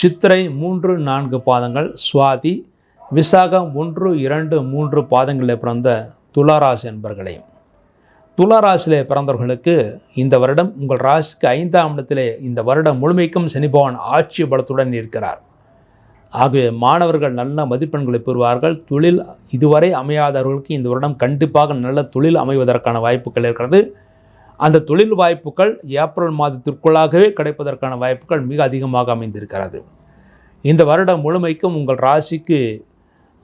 சித்திரை மூன்று நான்கு பாதங்கள் சுவாதி விசாகம் ஒன்று இரண்டு மூன்று பாதங்களில் பிறந்த துளாராசி என்பர்களே துளாராசியிலே பிறந்தவர்களுக்கு இந்த வருடம் உங்கள் ராசிக்கு ஐந்தாம் இடத்திலே இந்த வருடம் முழுமைக்கும் சனிபவன் ஆட்சி பலத்துடன் இருக்கிறார். ஆகவே மாணவர்கள் நல்ல மதிப்பெண்களை பெறுவார்கள். தொழில் இதுவரை அமையாதவர்களுக்கு இந்த வருடம் கண்டிப்பாக நல்ல தொழில் அமைவதற்கான வாய்ப்புகள் இருக்கிறது. அந்த தொழில் வாய்ப்புகள் ஏப்ரல் மாதத்திற்குள்ளாகவே கிடைப்பதற்கான வாய்ப்புகள் மிக அதிகமாக அமைந்திருக்கிறது. இந்த வருடம் முழுமைக்கும் உங்கள் ராசிக்கு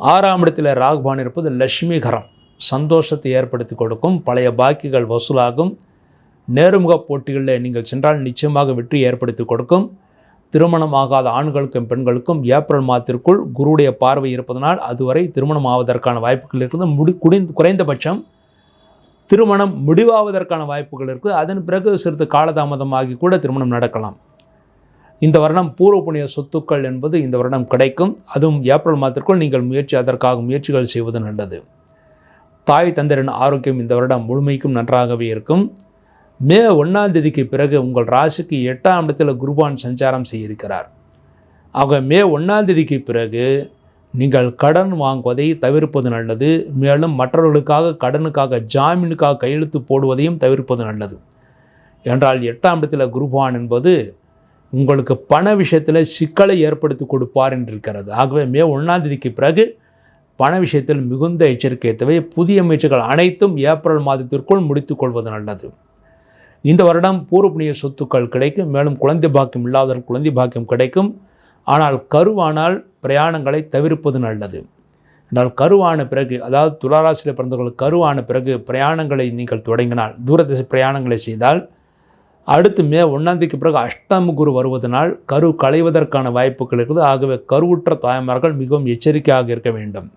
ஆறாம் இடத்தில் ராகுபான் இருப்பது லட்சுமிகரம் சந்தோஷத்தை ஏற்படுத்தி கொடுக்கும் பழைய பாக்கிகள் வசூலாகும். நேர்முக போட்டிகளில் நீங்கள் சென்றால் நிச்சயமாக வெற்றி ஏற்படுத்தி கொடுக்கும். திருமணமாகாத ஆண்களுக்கும் பெண்களுக்கும் ஏப்ரல் மாதத்திற்குள் குருவுடைய பார்வை இருப்பதனால் அதுவரை திருமணம் ஆவதற்கான வாய்ப்புகள் இருக்கிறது முடி குடிந்து குறைந்தபட்சம். திருமணம் முடிவாவதற்கான வாய்ப்புகள் இருக்குது அதன் பிறகு சிறிது காலதாமதமாகி கூட திருமணம் நடக்கலாம். இந்த வருடம் பூர்வ புண்ணிய சொத்துக்கள் என்பது இந்த வருடம் கிடைக்கும். அதுவும் ஏப்ரல் மாதத்திற்குள் நீங்கள் முயற்சி அதற்காக முயற்சிகள் செய்வது நல்லது. தாய் தந்தரின் ஆரோக்கியம் இந்த வருடம் முழுமைக்கும் நன்றாகவே இருக்கும். மே ஒன்றாம் தேதிக்கு பிறகு உங்கள் ராசிக்கு எட்டாம் இடத்தில் குருபான் சஞ்சாரம் செய்திருக்கிறார். ஆக மே ஒன்றாம் தேதிக்கு பிறகு நீங்கள் கடன் வாங்குவதை தவிர்ப்பது நல்லது. மேலும் மற்றவர்களுக்காக கடனுக்காக ஜாமீனுக்காக கையெழுத்து போடுவதையும் தவிர்ப்பது நல்லது. என்றால் எட்டாம் இடத்தில் குருபான் என்பது உங்களுக்கு பண விஷயத்தில் சிக்கலை ஏற்படுத்தி கொடுப்பார் என்றிருக்கிறது. ஆகவே மே ஒன்றாம் தேதிக்கு பிறகு பண விஷயத்தில் மிகுந்த எச்சரிக்கை தேவை. புதிய முயற்சிகள் அனைத்தும் ஏப்ரல் மாதத்திற்குள் முடித்து கொள்வது நல்லது. இந்த வருடம் பூர்வ சொத்துக்கள் கிடைக்கும். மேலும் குழந்தை பாக்கியம் இல்லாதவர்கள் குழந்தை பாக்கியம் கிடைக்கும். ஆனால் கருவானால் பிரயாணங்களை தவிர்ப்பது நல்லது. என்றால் கருவான பிறகு அதாவது துளாராசியில் பிறந்தவர்கள் கருவான பிறகு பிரயாணங்களை நீங்கள் தொடங்கினால் தூரதேச பிரயாணங்களை செய்தால் அடுத்து மே ஒன்றாந்தேதிக்கு பிறகு அஷ்டம குரு வருவதனால் கரு களைவதற்கான வாய்ப்புகள் இருக்குது. ஆகவே கருவுற்ற தாய்மார்கள் மிகவும் எச்சரிக்கையாக இருக்க வேண்டும்.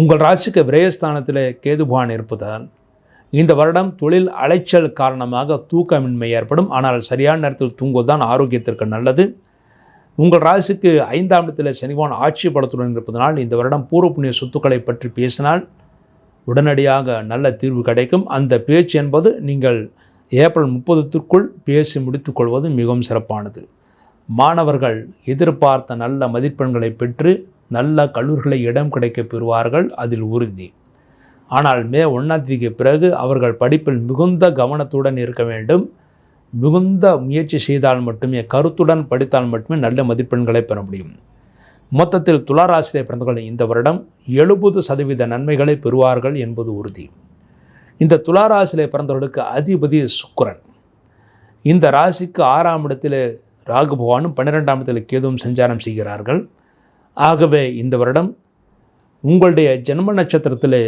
உங்கள் ராசிக்கு விரயஸ்தானத்தில் கேதுபான் இருப்பதால் இந்த வருடம் தொழில் அலைச்சல் காரணமாக தூக்கமின்மை ஏற்படும். ஆனால் சரியான நேரத்தில் தூங்குவதுதான் ஆரோக்கியத்திற்கு நல்லது. உங்கள் ராசிக்கு ஐந்தாம் இடத்தில் சனிவான் ஆட்சி பலத்துடன் இருப்பதனால் இந்த வருடம் பூர்வ புண்ணிய சொத்துக்களை பற்றி பேசினால் உடனடியாக நல்ல தீர்வு கிடைக்கும். அந்த பேச்சு என்பது நீங்கள் ஏப்ரல் முப்பதுக்குள் பேசி முடித்துக்கொள்வது மிகவும் சிறப்பானது. மாணவர்கள் எதிர்பார்த்த நல்ல மதிப்பெண்களை பெற்று நல்ல கல்லூரிகளை இடம் கிடைக்க பெறுவார்கள் அதில் உறுதி. ஆனால் மே ஒன்றாம் தேதிக்கு பிறகு அவர்கள் படிப்பில் மிகுந்த கவனத்துடன் இருக்க வேண்டும். மிகுந்த முயற்சி செய்தால் மட்டுமே கருத்துடன் படித்தால் மட்டுமே நல்ல மதிப்பெண்களை பெற முடியும். மொத்தத்தில் துளாராசிரியை பிறந்தவர்கள் இந்த வருடம் எழுபது சதவீத நன்மைகளை பெறுவார்கள் என்பது உறுதி. இந்த துளாராசிலே பிறந்தவர்களுக்கு அதிபதி சுக்கரன். இந்த ராசிக்கு ஆறாம் இடத்தில் ராகு பகவானும் பன்னிரெண்டாம் இடத்தில் கேதுவும் சஞ்சாரம் செய்கிறார்கள். ஆகவே இந்த வருடம் உங்களுடைய ஜென்ம நட்சத்திரத்தில்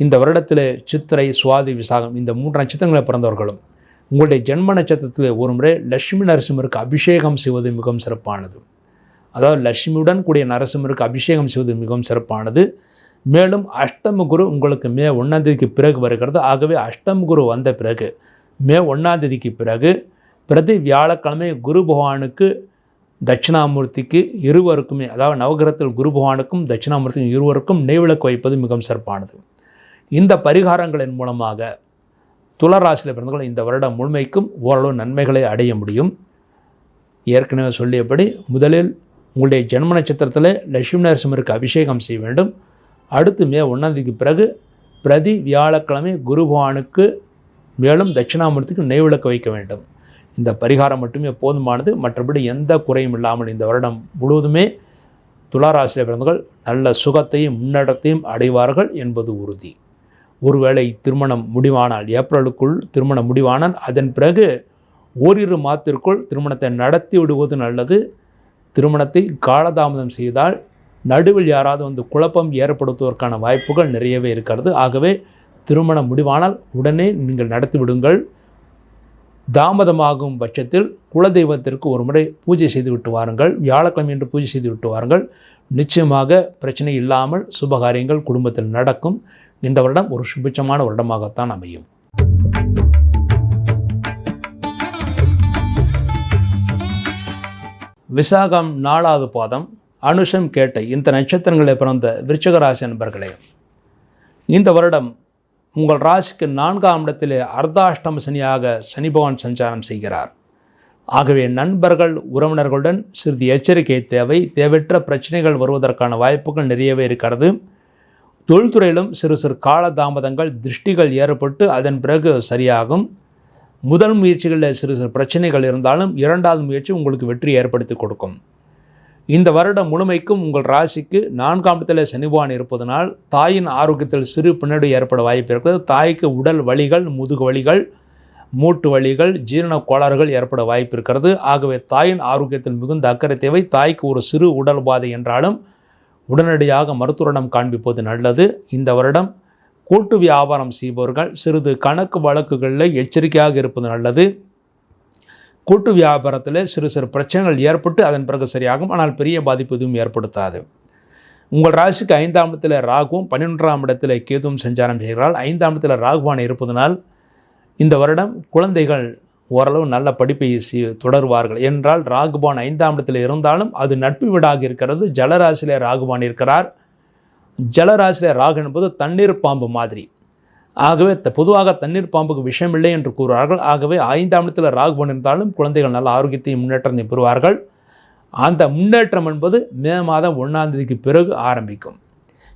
இந்த வருடத்தில் சித்திரை சுவாதி விசாகம் இந்த மூன்று நட்சத்திரங்களை பிறந்தவர்களும் உங்களுடைய ஜென்ம நட்சத்திரத்தில் ஒரு முறை லட்சுமி நரசிம்மருக்கு அபிஷேகம் செய்வது மிகவும் சிறப்பானது. அதாவது லட்சுமியுடன் கூடிய நரசிம்மருக்கு அபிஷேகம் செய்வது மிகவும் சிறப்பானது. மேலும் அஷ்டம குரு உங்களுக்கு மே ஒன்றாம் தேதிக்கு பிறகு வருகிறது. ஆகவே அஷ்டம குரு வந்த பிறகு மே ஒன்றாம் தேதிக்கு பிறகு பிரதி வியாழக்கிழமை குரு பகவானுக்கு தட்சிணாமூர்த்திக்கு இருவருக்குமே அதாவது நவகிரகத்தில் குரு பகவானுக்கும் தட்சிணாமூர்த்திக்கும் இருவருக்கும் நெய்விளக்கு வைப்பது மிகவும் சிறப்பானது. இந்த பரிகாரங்களின் மூலமாக துளராசியில் பிறந்தவர்கள் இந்த வருடம் முழுமைக்கும் ஓரளவு நன்மைகளை அடைய முடியும். ஏற்கனவே சொல்லியபடி முதலில் உங்களுடைய ஜென்ம நட்சத்திரத்தில் லட்சுமி நரசிம்மருக்கு அபிஷேகம் செய்ய வேண்டும். அடுத்து மே ஒன்றாந்தேதிக்கு பிறகு பிரதி வியாழக்கிழமை குரு பகவானுக்கு மேலும் தட்சிணாமூர்த்திக்கு நெய் வைக்க வேண்டும். இந்த பரிகாரம் மட்டுமே போதுமானது. மற்றபடி எந்த குறையும் இல்லாமல் இந்த வருடம் முழுவதுமே துளாராசிரியர் பிறந்தவர்கள் நல்ல சுகத்தையும் முன்னேற்றத்தையும் அடைவார்கள் என்பது உறுதி. ஒருவேளை திருமணம் முடிவானால் ஏப்ரலுக்குள் திருமணம் முடிவானால் அதன் பிறகு ஓரிரு மாதத்திற்குள் திருமணத்தை நடத்தி விடுவது நல்லது. திருமணத்தை காலதாமதம் செய்தால் நடுவில் யாராவது வந்து குழப்பம் ஏற்படுத்துவதற்கான வாய்ப்புகள் நிறையவே இருக்கிறது. ஆகவே திருமணம் முடிவானால் உடனே நீங்கள் நடத்திவிடுங்கள் தாமதமாகும் பட்சத்தில் குலதெய்வத்திற்கு ஒரு முறை பூஜை செய்து விட்டு வாருங்கள். வியாழக்கிழமை என்று பூஜை செய்து விட்டு வாருங்கள். நிச்சயமாக பிரச்சனை இல்லாமல் சுபகாரியங்கள் குடும்பத்தில் நடக்கும். இந்த வருடம் ஒரு சுபிட்சமான வருடமாகத்தான் அமையும். விசாகம் நாலாவது பாதம் அனுஷம் கேட்டை இந்த நட்சத்திரங்களில் பிறந்த விருச்சகராசி நண்பர்களே இந்த வருடம் உங்கள் ராசிக்கு நான்காம் இடத்திலே அர்த்தாஷ்டம சனியாக சனி பகவான் சஞ்சாரம் செய்கிறார். ஆகவே நண்பர்கள் உறவினர்களுடன் சிறிது எச்சரிக்கை தேவை தேவையற்ற பிரச்சனைகள் வருவதற்கான வாய்ப்புகள் நிறையவே இருக்கிறது. தொழில்துறையிலும் சிறு சிறு காலதாமதங்கள் திருஷ்டிகள் ஏற்பட்டு அதன் பிறகு சரியாகும். முதல் முயற்சிகளில் சிறு சிறு பிரச்சனைகள் இருந்தாலும் இரண்டாவது முயற்சி உங்களுக்கு வெற்றி ஏற்படுத்தி கொடுக்கும். இந்த வருடம் முழுமைக்கும் உங்கள் ராசிக்கு நான்காம் இடத்துல சனிபான் இருப்பதனால் தாயின் ஆரோக்கியத்தில் சிறு பின்னடு ஏற்பட வாய்ப்பு இருக்கிறது. தாய்க்கு உடல் வலிகள் முதுகு வலிகள் மூட்டு வலிகள் ஜீரண கோளாறுகள் ஏற்பட வாய்ப்பு இருக்கிறது. ஆகவே தாயின் ஆரோக்கியத்தில் மிகுந்த அக்கறை தேவை. தாய்க்கு ஒரு சிறு உடல் பாதை என்றாலும் உடனடியாக மருத்துவரிடம் காண்பிப்பது நல்லது. இந்த வருடம் கூட்டு வியாபாரம் செய்பவர்கள் சிறிது கணக்கு வழக்குகளில் எச்சரிக்கையாக இருப்பது நல்லது. கூட்டு வியாபாரத்தில் சிறு சிறு பிரச்சனைகள் ஏற்பட்டு அதன் பிறகு சரியாகும். ஆனால் பெரிய பாதிப்பு எதுவும் ஏற்படுத்தாது. உங்கள் ராசிக்கு ஐந்தாம் இடத்தில் ராகுவும் பன்னிரெண்டாம் இடத்தில் கேதுவும் சஞ்சாரம் செய்கிறாள். ஐந்தாம் இடத்தில் ராகுவான் இருப்பதனால் இந்த வருடம் குழந்தைகள் ஓரளவு நல்ல படிப்பை தொடர்வார்கள். என்றால் ராகுபான் ஐந்தாம் இடத்தில் இருந்தாலும் அது நட்பு வீடாக இருக்கிறது. ஜலராசிலே ராகுபான் இருக்கிறார். ஜலராசிலே ராகு என்பது தண்ணீர் பாம்பு மாதிரி. ஆகவே த- பொதுவாக தண்ணீர் பாம்புக்கு விஷயமில்லை என்று கூறுவார்கள். ஆகவே ஐந்தாம் இடத்தில் ராகுபான் இருந்தாலும் குழந்தைகள் நல்ல ஆரோக்கியத்தையும் முன்னேற்றத்தையும் பெறுவார்கள். அந்த முன்னேற்றம் என்பது மே மாதம் ஒன்றாம் தேதிக்கு பிறகு ஆரம்பிக்கும்.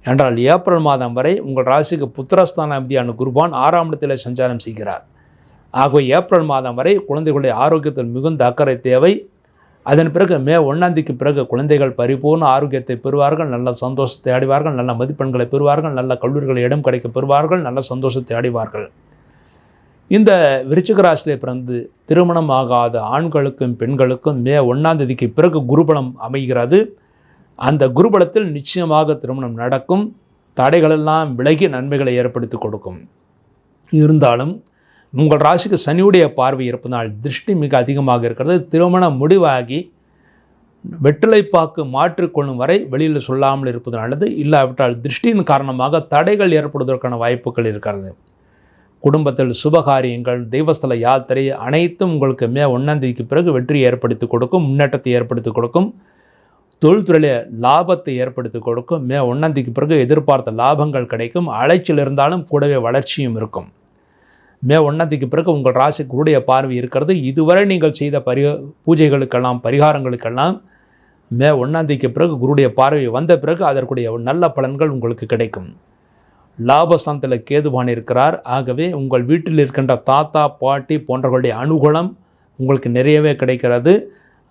என்றால் ஏப்ரல் மாதம் வரை உங்கள் ராசிக்கு புத்திரஸ்தானாபதியான குருபான் ஆறாம் இடத்தில் சஞ்சாரம் செய்கிறார். ஆகவே ஏப்ரல் மாதம் வரை குழந்தைகளுடைய ஆரோக்கியத்தில் மிகுந்த அக்கறை தேவை. அதன் பிறகு மே ஒன்றாந்திக்கு பிறகு குழந்தைகள் பரிபூர்ண ஆரோக்கியத்தை பெறுவார்கள் நல்ல சந்தோஷத்தை அடைவார்கள் நல்ல மதிப்பெண்களை பெறுவார்கள் நல்ல கல்லூரிகளை இடம் கிடைக்க பெறுவார்கள் நல்ல சந்தோஷத்தை அடைவார்கள். இந்த விருச்சிக ராசியிலே பிறந்து திருமணம் ஆகாத ஆண்களுக்கும் பெண்களுக்கும் மே ஒன்றாம் தேதிக்கு பிறகு குருபலம் அமைகிறது. அந்த குருபலத்தில் நிச்சயமாக திருமணம் நடக்கும். தடைகளெல்லாம் விலகி நன்மைகளை ஏற்படுத்தி கொடுக்கும். இருந்தாலும் உங்கள் ராசிக்கு சனியுடைய பார்வை இருப்பதனால் திருஷ்டி மிக அதிகமாக இருக்கிறது. திருமணம் முடிவாகி வெற்றிலைப்பாக்கு மாற்றிக்கொள்ளும் வரை வெளியில் சொல்லாமல் இருப்பது நல்லது. இல்லாவிட்டால் திருஷ்டியின் காரணமாக தடைகள் ஏற்படுவதற்கான வாய்ப்புகள் இருக்கிறது. குடும்பத்தில் சுபகாரியங்கள் தெய்வஸ்தல யாத்திரை அனைத்தும் உங்களுக்கு மே ஒன்றாம் தேதிக்கு பிறகு வெற்றி ஏற்படுத்தி கொடுக்கும் முன்னேற்றத்தை ஏற்படுத்தி கொடுக்கும். தொழில்துறையில் லாபத்தை ஏற்படுத்தி கொடுக்கும். மே ஒன்றாம் தேதிக்கு பிறகு எதிர்பார்த்த லாபங்கள் கிடைக்கும். அலைச்சல் இருந்தாலும் கூடவே வளர்ச்சியும் இருக்கும். மே ஒன்றாந்தேதிக்கு பிறகு உங்கள் ராசி குருடைய பார்வை இருக்கிறது. இதுவரை நீங்கள் செய்த பரி பூஜைகளுக்கெல்லாம் பரிகாரங்களுக்கெல்லாம் மே ஒன்றாந்தேதிக்கு பிறகு குருடைய பார்வை வந்த பிறகு அதற்குடைய நல்ல பலன்கள் உங்களுக்கு கிடைக்கும். லாபஸ்தானத்தில் கேதுவான் இருக்கிறார். ஆகவே உங்கள் வீட்டில் இருக்கின்ற தாத்தா பாட்டி போன்றவர்களுடைய அனுகூலம் உங்களுக்கு நிறையவே கிடைக்கிறது.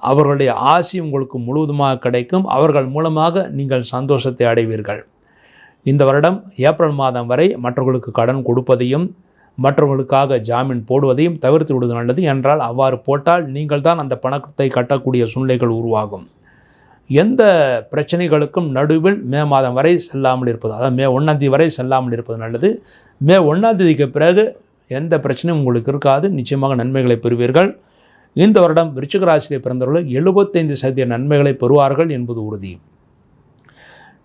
அவர்களுடைய ஆசி உங்களுக்கு முழுவதுமாக கிடைக்கும். அவர்கள் மூலமாக நீங்கள் சந்தோஷத்தை அடைவீர்கள். இந்த வருடம் ஏப்ரல் மாதம் வரை மற்றவர்களுக்கு கடன் கொடுப்பதையும் மற்றவர்களுக்காக ஜாமீன் போடுவதையும் தவிர்த்து விடுவது நல்லது என்றால் அவ்வாறு போட்டால் நீங்கள் தான் அந்த பணத்தை கட்டக்கூடிய சூழ்நிலைகள் உருவாகும். எந்த பிரச்சனைகளுக்கும் நடுவில் மே மாதம் வரை செல்லாமல் இருப்பது அதாவது மே ஒன்றாந்தேதி வரை செல்லாமல் இருப்பது நல்லது. மே ஒன்றாந்தேதிக்கு பிறகு எந்த பிரச்சனையும் உங்களுக்கு இருக்காது. நிச்சயமாக நன்மைகளை பெறுவீர்கள். இந்த வருடம் விருச்சிக ராசியிலே பிறந்தவர்கள் எழுபத்தைந்து சதவீத நன்மைகளை பெறுவார்கள் என்பது உறுதி.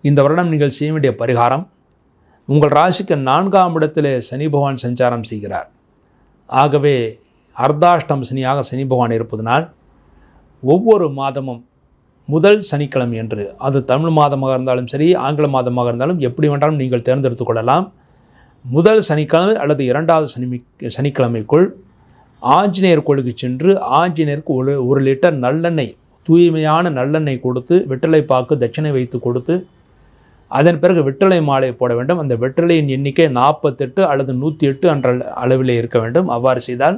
இந்த வருடம் நீங்கள் செய்ய வேண்டிய பரிகாரம் உங்கள் ராசிக்கு நான்காம் இடத்திலே சனி பகவான் சஞ்சாரம் செய்கிறார். ஆகவே அர்த்தாஷ்டம் சனியாக சனி பகவான் இருப்பதனால் ஒவ்வொரு மாதமும் முதல் சனிக்கிழமை என்று அது தமிழ் மாதமாக இருந்தாலும் சரி ஆங்கில மாதமாக இருந்தாலும் எப்படி வேண்டாலும் நீங்கள் தேர்ந்தெடுத்துக் கொள்ளலாம். முதல் சனிக்கிழமை அல்லது இரண்டாவது சனி சனிக்கிழமைக்குள் ஆஞ்சநேயர் கோயிலுக்கு சென்று ஆஞ்சநேயருக்கு ஒரு ஒரு லிட்டர் நல்லெண்ணெய் தூய்மையான நல்லெண்ணெய் கொடுத்து வெற்றிலைப்பாக்கு தட்சிணை வைத்து கொடுத்து அதன் பிறகு வெற்றிலை மாலை போட வேண்டும். அந்த வெற்றிலையின் எண்ணிக்கை நாற்பத்தெட்டு அல்லது நூற்றி எட்டு என்ற அளவிலே இருக்க வேண்டும். அவ்வாறு செய்தால்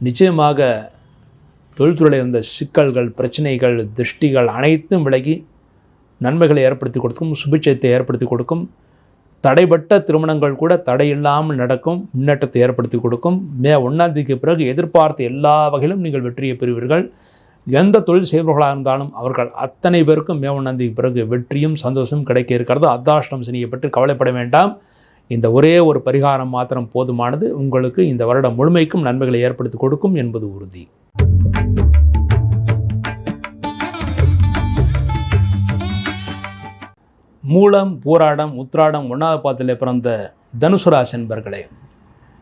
நிச்சயமாக தொழில்துறையில் இருந்த சிக்கல்கள் பிரச்சனைகள் திருஷ்டிகள் அனைத்தும் விலகி நன்மைகளை ஏற்படுத்தி கொடுக்கும் சுபிட்சத்தை ஏற்படுத்தி கொடுக்கும். தடைப்பட்ட திருமணங்கள் கூட தடையில்லாமல் நடக்கும் முன்னேற்றத்தை ஏற்படுத்தி கொடுக்கும். மே ஒன்றாம் தேதிக்கு பிறகு எதிர்பார்த்த எல்லா வகையிலும் நீங்கள் வெற்றியை பெறுவீர்கள். எந்த தொழில் செய்பவர்களாக இருந்தாலும் அவர்கள் அத்தனை பேருக்கும் மே பிறகு வெற்றியும் சந்தோஷமும் கிடைக்க இருக்கிறது. அர்த்தாஷ்டம் சனியை பற்றி கவலைப்பட வேண்டாம். இந்த ஒரே ஒரு பரிகாரம் மாத்திரம் போதுமானது. உங்களுக்கு இந்த வருடம் முழுமைக்கும் நன்மைகளை ஏற்படுத்தி கொடுக்கும் என்பது உறுதி. மூலம் பூராடம் உத்ராடம் ஒன்றாவது பாத்தில் பிறந்த தனுசுராஸ் என்பர்களே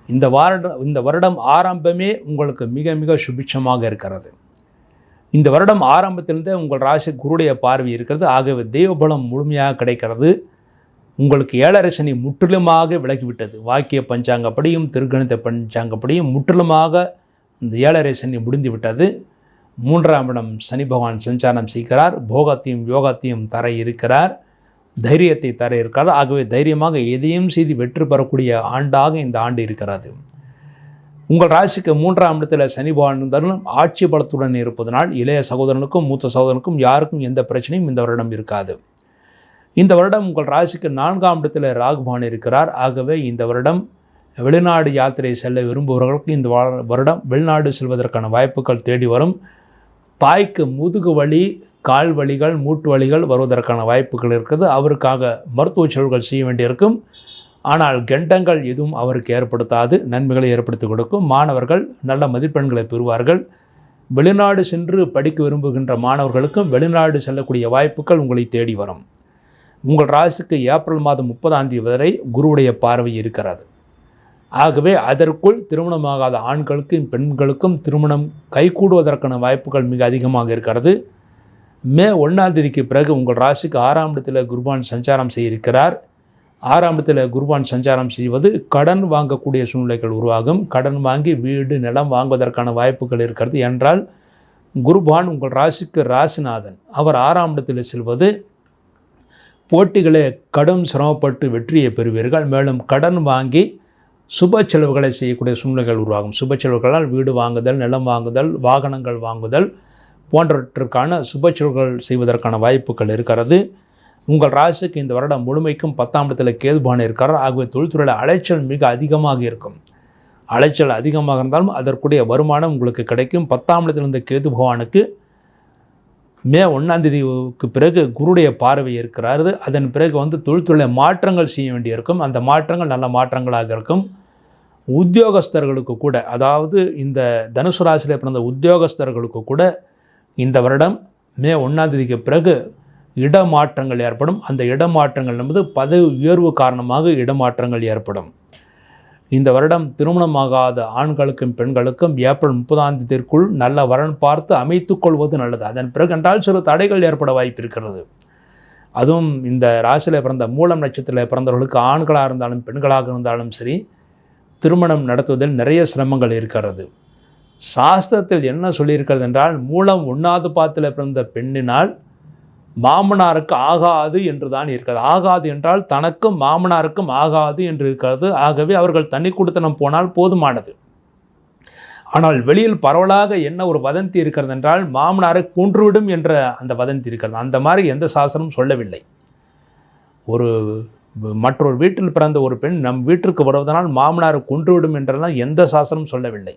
இந்த வாரம் இந்த வருடம் ஆரம்பமே உங்களுக்கு மிக மிக சுபிட்சமாக இருக்கிறது. இந்த வருடம் ஆரம்பத்திலிருந்தே உங்கள் ராசி குருடைய பார்வை இருக்கிறது. ஆகவே தெய்வபலம் முழுமையாக கிடைக்கிறது. உங்களுக்கு ஏழரை சனி முற்றிலுமாக விலகிவிட்டது. வாக்கிய பஞ்சாங்கப்படியும் திருக்கணித பஞ்சாங்கப்படியும் முற்றிலுமாக இந்த ஏழரை சனி முடிந்து விட்டது மூன்றாம் இடம் சனி பகவான் சஞ்சாரம் செய்கிறார். போகத்தையும் யோகத்தையும் தர இருக்கிறார். தைரியத்தை தர இருக்கிறார். ஆகவே தைரியமாக எதையும் செய்து வெற்றி பெறக்கூடிய ஆண்டாக இந்த ஆண்டு இருக்கிறது. உங்கள் ராசிக்கு மூன்றாம் இடத்தில் சனி பகவான் ஆட்சி பலத்துடன் இருப்பதனால் இளைய சகோதரனுக்கும் மூத்த சகோதரனுக்கும் யாருக்கும் எந்த பிரச்சனையும் இந்த வருடம் இருக்காது. இந்த வருடம் உங்கள் ராசிக்கு நான்காம் இடத்தில் ராகுபான் இருக்கிறார். ஆகவே இந்த வருடம் வெளிநாடு யாத்திரை செல்ல விரும்புபவர்களுக்கு இந்த வருடம் வெளிநாடு செல்வதற்கான வாய்ப்புகள் தேடி வரும். தாய்க்கு முதுகு வலி கால் வலிகள் மூட்டு வலிகள் வருவதற்கான வாய்ப்புகள் இருக்குது. அவருக்காக மருத்துவ செலவுகள் செய்ய வேண்டியிருக்கும். ஆனால் கெண்டங்கள் எதுவும் அவருக்கு ஏற்படுத்தாது நன்மைகளை ஏற்படுத்தி கொடுக்கும். மாணவர்கள் நல்ல மதிப்பெண்களை பெறுவார்கள். வெளிநாடு சென்று படிக்க விரும்புகின்ற மாணவர்களுக்கும் வெளிநாடு செல்லக்கூடிய வாய்ப்புகள் உங்களை தேடி வரும். உங்கள் ராசிக்கு ஏப்ரல் மாதம் முப்பதாம் தேதி வரை குருவுடைய பார்வை இருக்கிறது. ஆகவே அதற்குள் திருமணமாகாத ஆண்களுக்கும் பெண்களுக்கும் திருமணம் கைகூடுவதற்கான வாய்ப்புகள் மிக அதிகமாக இருக்கிறது. மே ஒன்றாம் தேதிக்கு பிறகு உங்கள் ராசிக்கு ஆறாம் இடத்தில் குருபான் சஞ்சாரம் செய்ய ஆரம்பத்தில் குருவான் குருபான் சஞ்சாரம் செய்வது கடன் வாங்கக்கூடிய சூழ்நிலைகள் உருவாகும். கடன் வாங்கி வீடு நிலம் வாங்குவதற்கான வாய்ப்புகள் இருக்கிறது என்றால் குருபான் உங்கள் ராசிக்கு ராசிநாதன். அவர் ஆறாம் இடத்தில் செல்வது போட்டிகளே கடும் சிரமப்பட்டு வெற்றியை பெறுவீர்கள். மேலும் கடன் வாங்கி சுப செலவுகளை செய்யக்கூடிய சூழ்நிலைகள் உருவாகும். சுப செலவுகளால் வீடு வாங்குதல் நிலம் வாங்குதல் வாகனங்கள் வாங்குதல் போன்றவற்றிற்கான சுப செலவுகள் செய்வதற்கான வாய்ப்புகள் இருக்கிறது. உங்கள் ராசிக்கு இந்த வருடம் முழுமைக்கும் பத்தாம் இடத்தில் கேதுபான இருக்கிறார் ஆகவே தொழில்துறையில் அலைச்சல் மிக அதிகமாக இருக்கும். அலைச்சல் அதிகமாக இருந்தாலும் அதற்குரிய வருமானம் உங்களுக்கு கிடைக்கும். பத்தாம் இடத்தில் இருந்த கேது பகவானுக்கு மே ஒன்றாம் தேதிக்கு பிறகு குருடைய பார்வை இருக்கிறாரு. அதன் பிறகு வந்து தொழில்துறையில் மாற்றங்கள் செய்ய வேண்டியிருக்கும். அந்த மாற்றங்கள் நல்ல மாற்றங்களாக இருக்கும். உத்தியோகஸ்தர்களுக்கு கூட அதாவது இந்த தனுசு ராசியில் பிறந்த உத்தியோகஸ்தர்களுக்கு கூட இந்த வருடம் மே ஒன்றாம் தேதிக்கு பிறகு இடமாற்றங்கள் ஏற்படும். அந்த இடமாற்றங்கள் என்பது பதவி உயர்வு காரணமாக இடமாற்றங்கள் ஏற்படும். இந்த வருடம் திருமணமாகாத ஆண்களுக்கும் பெண்களுக்கும் ஏப்ரல் முப்பதாம் தேதிக்குள் நல்ல வரன் பார்த்து அமைத்து கொள்வது நல்லது. அதன் பிறகு என்றால் சிறு தடைகள் ஏற்பட வாய்ப்பு இருக்கிறது. அதுவும் இந்த ராசியில் பிறந்த மூலம் நட்சத்திரத்தில் பிறந்தவர்களுக்கு ஆண்களாக இருந்தாலும் பெண்களாக இருந்தாலும் சரி திருமணம் நடத்துவதில் நிறைய சிரமங்கள் இருக்கிறது. சாஸ்திரத்தில் என்ன சொல்லியிருக்கிறது என்றால் மூலம் ஒன்றாவது பாத்தில் பிறந்த பெண்ணினால் மாமனாருக்கு ஆகாது என்று தான் இருக்கிறது. ஆகாது என்றால் தனக்கும் மாமனாருக்கும் ஆகாது என்று இருக்கிறது. ஆகவே அவர்கள் தண்ணி கொடுத்தனம் போனால் போதுமானது. ஆனால் வெளியில் பரவலாக என்ன ஒரு வதந்தி இருக்கிறது என்றால் மாமனாரை கொன்றுவிடும் என்ற அந்த வதந்தி இருக்கிறது. அந்த மாதிரி எந்த சாசனமும் சொல்லவில்லை. ஒரு மற்றொரு வீட்டில் பிறந்த ஒரு பெண் நம் வீட்டிற்கு வருவதனால் மாமனாரை கொன்றுவிடும் என்றெல்லாம் எந்த சாசனமும் சொல்லவில்லை.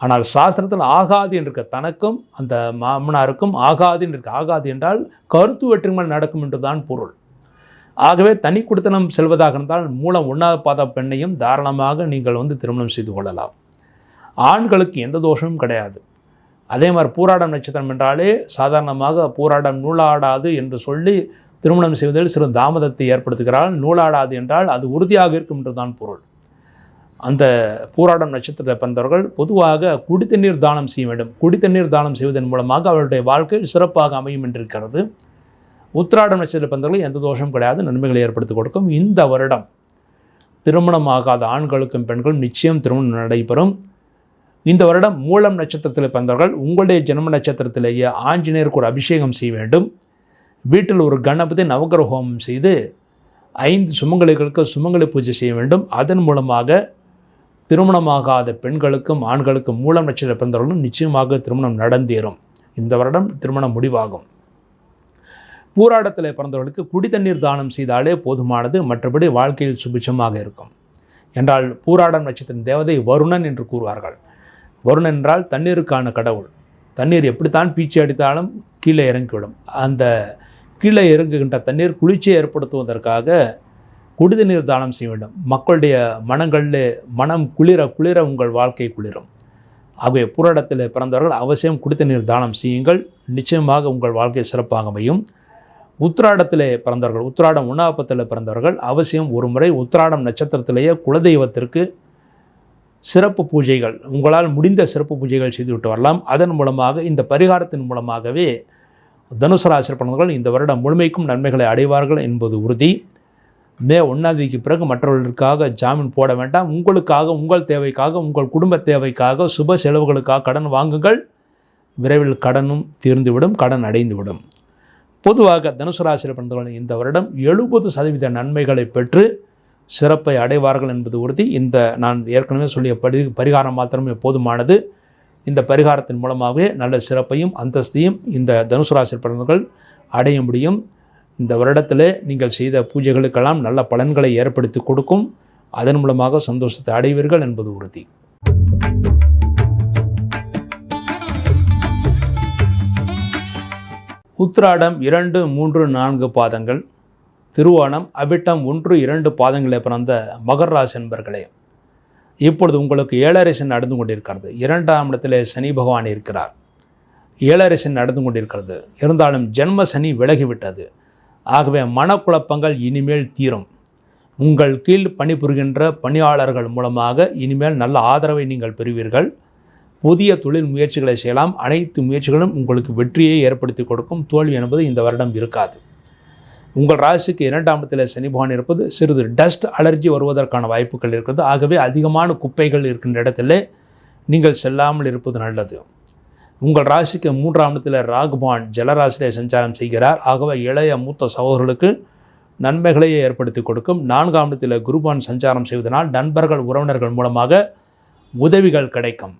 ஆனால் சாஸ்திரத்தில் ஆகாது என்று இருக்க தனக்கும் அந்த மாமனாருக்கும் ஆகாது என்று இருக்க ஆகாது என்றால் கருத்து வெற்றுமல் நடக்கும் என்றுதான் பொருள். ஆகவே தனி குடித்தனம் செல்வதாக இருந்தால் மூலம் ஒன்றாவது பாத பெண்ணையும் தாராளமாக நீங்கள் வந்து திருமணம் செய்து கொள்ளலாம். ஆண்களுக்கு எந்த தோஷமும் கிடையாது. அதே மாதிரி பூராடம் நட்சத்திரம் என்றாலே சாதாரணமாக பூராடம் நூலாடாது என்று சொல்லி திருமணம் செய்வதில் சிறு தாமதத்தை ஏற்படுத்துகிறாள். நூலாடாது என்றால் அது உறுதியாக இருக்கும் என்றுதான் பொருள். அந்த பூராடம் நட்சத்திர பிறந்தவர்கள் பொதுவாக குடித்தண்ணீர் தானம் செய்ய வேண்டும். குடித்தண்ணீர் தானம் செய்வதன் மூலமாக அவருடைய வாழ்க்கை சிறப்பாக அமையும் என்றிருக்கிறது உத்திராடம் நட்சத்திர பிறந்தவர்கள் எந்த தோஷமும் கிடையாது. நன்மைகளை ஏற்படுத்தி கொடுக்கும். இந்த வருடம் திருமணம் ஆகாத ஆண்களுக்கும் பெண்களும் நிச்சயம் திருமணம் நடைபெறும். இந்த வருடம் மூலம் நட்சத்திரத்தில் பிறந்தவர்கள் உங்களுடைய ஜென்ம நட்சத்திரத்திலேயே ஆஞ்சநேயருக்கு ஒரு அபிஷேகம் செய்ய வேண்டும். வீட்டில் ஒரு கணபதி நவகிரகோமம் செய்து ஐந்து சுமங்கலிகளுக்கு சுமங்கலி பூஜை செய்ய வேண்டும். அதன் மூலமாக திருமணமாகாத பெண்களுக்கும் ஆண்களுக்கும் மூலம் நட்சத்திர பிறந்தவர்களும் நிச்சயமாக திருமணம் நடந்தேறும். இந்த வருடம் திருமணம் முடிவாகும். பூராடத்தில் பிறந்தவர்களுக்கு குடி தண்ணீர் தானம் செய்தாலே போதுமானது மற்றபடி வாழ்க்கையில் சுபிட்சமாக இருக்கும். என்றால் பூராடம் நட்சத்திரம் தேவதை வருணன் என்று கூறுவார்கள். வருணன் என்றால் தண்ணீருக்கான கடவுள். தண்ணீர் எப்படித்தான் பீச்சி அடித்தாலும் கீழே இறங்கிவிடும். அந்த கீழே இறங்குகின்ற தண்ணீர் குளிர்ச்சியை ஏற்படுத்துவதற்காக குடிதண்ணீர் தானம் செய்ய வேண்டும். மக்களுடைய மனங்களில் மனம் குளிர குளிர உங்கள் வாழ்க்கை குளிரும். ஆகவே புரடத்தில் பிறந்தவர்கள் அவசியம் குடித்தண்ணீர் தானம் செய்யுங்கள். நிச்சயமாக உங்கள் வாழ்க்கை சிறப்பாக அமையும். உத்திராடத்திலே பிறந்தவர்கள் உத்திராடம் உண்ணாப்பத்தில் பிறந்தவர்கள் அவசியம் ஒரு முறை உத்திராடம் நட்சத்திரத்திலேயே குலதெய்வத்திற்கு சிறப்பு பூஜைகள் உங்களால் முடிந்த சிறப்பு பூஜைகள் செய்துவிட்டு வரலாம். அதன் மூலமாக இந்த பரிகாரத்தின் மூலமாகவே தனுசு ராசி பிறந்தவர்கள் இந்த வருடம் முழுமைக்கும் நன்மைகளை அடைவார்கள் என்பது உறுதி. மே ஒன்றாந்தேதிக்கு பிறகு மற்றவர்களுக்காக ஜாமீன் போட வேண்டாம். உங்களுக்காக உங்கள் தேவைக்காக உங்கள் குடும்ப தேவைக்காக சுப செலவுகளுக்காக கடன் வாங்குங்கள். விரைவில் கடனும் தீர்ந்துவிடும் கடன் அடைந்துவிடும். பொதுவாக தனுசு ராசியில் பிறந்தவர்கள் இந்த வருடம் எழுபது சதவீத நன்மைகளை பெற்று சிறப்பை அடைவார்கள் என்பது உறுதி. இந்த நான் ஏற்கனவே சொல்லிய பரி பரிகாரம் மாத்திரமே போதுமானது. இந்த பரிகாரத்தின் மூலமாகவே நல்ல சிறப்பையும் அந்தஸ்தையும் இந்த தனுசு ராசியில் பிறந்தவர்கள் அடைய முடியும். இந்த வருடத்தில் நீங்கள் செய்த பூஜைகளுக்கெல்லாம் நல்ல பலன்களை ஏற்படுத்தி கொடுக்கும். அதன் மூலமாக சந்தோஷத்தை அடைவீர்கள் என்பது உறுதி. உத்ராடம் இரண்டு மூன்று நான்கு பாதங்கள். திருவோணம் அபிட்டம் ஒன்று இரண்டு பாதங்களை பிறந்த மகர் ராசி என்பர்களே இப்பொழுது உங்களுக்கு ஏழரசன் நடந்து கொண்டிருக்கிறது. இரண்டாம் இடத்திலே சனி பகவான் இருக்கிறார். ஏழரசன் நடந்து கொண்டிருக்கிறது. இருந்தாலும் ஜென்ம சனி விலகிவிட்டது. ஆகவே மனக்குழப்பங்கள் இனிமேல் தீரும். உங்கள் கீழ் பணிபுரிகின்ற பணியாளர்கள் மூலமாக இனிமேல் நல்ல ஆதரவை நீங்கள் பெறுவீர்கள். புதிய தொழில் முயற்சிகளை செய்யலாம். அனைத்து முயற்சிகளும் உங்களுக்கு வெற்றியை ஏற்படுத்தி கொடுக்கும். தோல்வி என்பது இந்த வருடம் இருக்காது. உங்கள் ராசிக்கு இரண்டாம் இடத்தில் சனி பகவான் இருப்பது சிறிது டஸ்ட் அலர்ஜி வருவதற்கான வாய்ப்புகள் இருக்கிறது. ஆகவே அதிகமான குப்பைகள் இருக்கின்ற இடத்துல நீங்கள் செல்லாமல் இருப்பது நல்லது. உங்கள் ராசிக்கு மூன்றாம் இடத்தில் ராகுபான் ஜலராசிலே சஞ்சாரம் செய்கிறார். ஆகவே இளைய மூத்த சகோதரர்களுக்கு நன்மைகளையே ஏற்படுத்தி கொடுக்கும். நான்காம் இடத்தில் குருபான் சஞ்சாரம் செய்வதனால் நண்பர்கள் உறவினர்கள் மூலமாக உதவிகள் கிடைக்கும்.